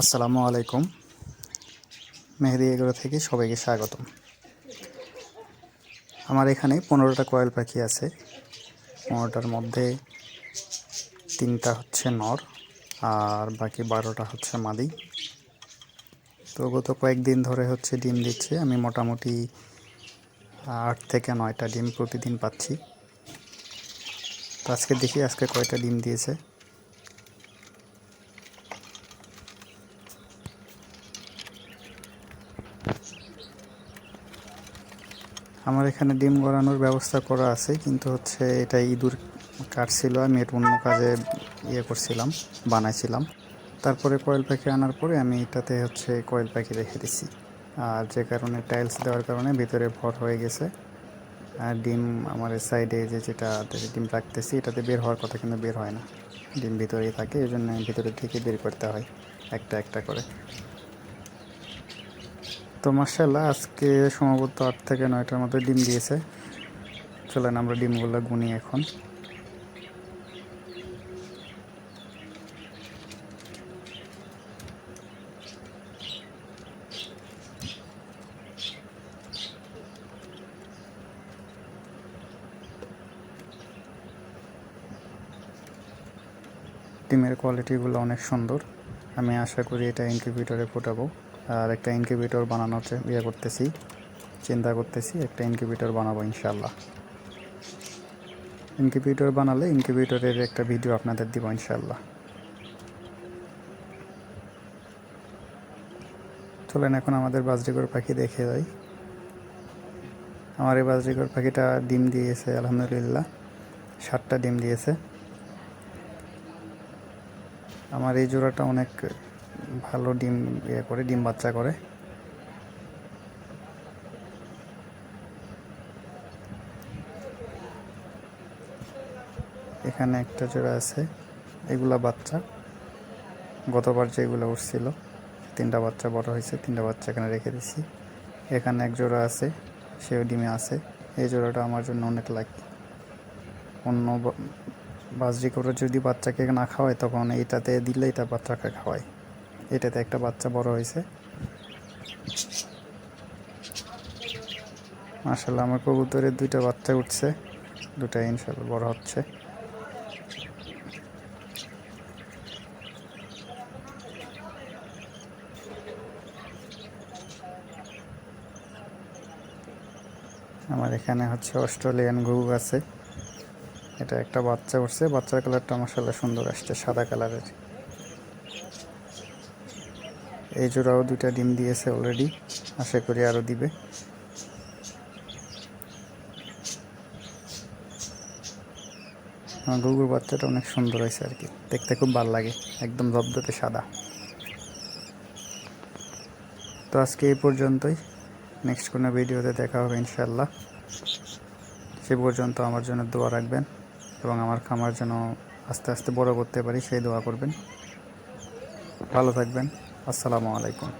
আসসালামু আলাইকুম। মেহেদি এগুলো থেকে সবাইকে স্বাগতম। আমার এখানে পনেরোটা কয়েল পাখি আছে। পনেরোটার মধ্যে তিনটা হচ্ছে নর আর বাকি বারোটা হচ্ছে মাদি। তো গত কয়েকদিন ধরে হচ্ছে ডিম দিচ্ছে। আমি মোটামুটি আট থেকে নয়টা ডিম প্রতিদিন পাচ্ছি। তো আজকে দেখি আজকে কয়টা ডিম দিয়েছে। আমার এখানে ডিম গড়ানোর ব্যবস্থা করা আছে, কিন্তু হচ্ছে এটা ইঁদুর কাটছিল আমি এটা অন্য কাজে ইয়ে করছিলাম, বানাইছিলাম। তারপরে কয়েল পাখি আনার পরে আমি এটাতে হচ্ছে কয়েল পাখি রেখে দিছি। আর যে কারণে টাইলস দেওয়ার কারণে ভিতরে ভর হয়ে গেছে। আর ডিম আমার সাইডে যে যেটা ডিম রাখতেছি, এটাতে বের হওয়ার কথা কিন্তু বের হয় না। ডিম ভিতরেই থাকে এই জন্য ভিতরে থেকে বের করতে হয়, একটা একটা করে। তো মার্শাল্লাহ আজকে সম্ভবত আট থেকে নয়টার মতো ডিম দিয়েছে। চলেন আমরা ডিমগুলো গুনি এখন। ডিমের কোয়ালিটিগুলো অনেক সুন্দর। আমি আশা করি এটা ইনকিউবেটরে ফোটাবো। আর একটা ইনকিউবেটর বানানোর ইয়ে করতেছি, চিন্তা করতেছি, একটা ইনকিউবেটর বানাবো ইনশাল্লাহ ইনকিউবেটর বানালে ইনকিউবেটরের একটা ভিডিও আপনাদের দিব ইনশাল্লাহ চলেন এখন আমাদের বাজরিগর পাখি দেখে যাই। আমার এই বাজরিগর পাখিটা ডিম দিয়েছে, আলহামদুলিল্লাহ। সাতটা ডিম দিয়েছে। আমার এই জোড়াটা অনেক ভালো ডিম ইয়ে করে, ডিম বাচ্চা করে। এখানে একটা জোড়া আছে, এগুলা বাচ্চা। গতবার যেগুলো উঠছিল, তিনটা বাচ্চা বড় হয়েছে, তিনটা বাচ্চা এখানে রেখে দিছি। এখানে এক জোড়া আছে, সেও ডিমে আছে। এই জোড়াটা আমার জন্য অনেক লাগে অন্য বাজরি করে যদি বাচ্চাকে না খাওয়ায়, তখন এইটাতে দিলে এটা বাচ্চাকে খাওয়ায়। এটাতে একটা বাচ্চা বড় হয়েছে। মার্শাল্লাহ আমার কবুতরের দুইটা বাচ্চা উঠছে। দুটা ইনশাল্লাহ বড় হচ্ছে। আমার এখানে হচ্ছে অস্ট্রেলিয়ান ঘুঘু আছে। এটা একটা বাচ্চা উঠছে। বাচ্চার কালারটা মার্শাল্লাহ সুন্দর আসছে, সাদা কালারের। এই জোড়াও দুইটা ডিম দিয়েছে অলরেডি আশা করি আরও দিবে। আমার গুগুর বাচ্চাটা অনেক সুন্দর হয়েছে আর কি। দেখতে খুব ভালো লাগে, একদম ধবধবে সাদা। তো আজকে এই পর্যন্তই। নেক্সট কোনো ভিডিওতে দেখা হবে ইনশাল্লাহ সে পর্যন্ত আমার জন্য দোয়া রাখবেন এবং আমার খামার যেন আস্তে আস্তে বড় করতে পারি, সেই দোয়া করবেন। ভালো থাকবেন। আসসালামু আলাইকুম।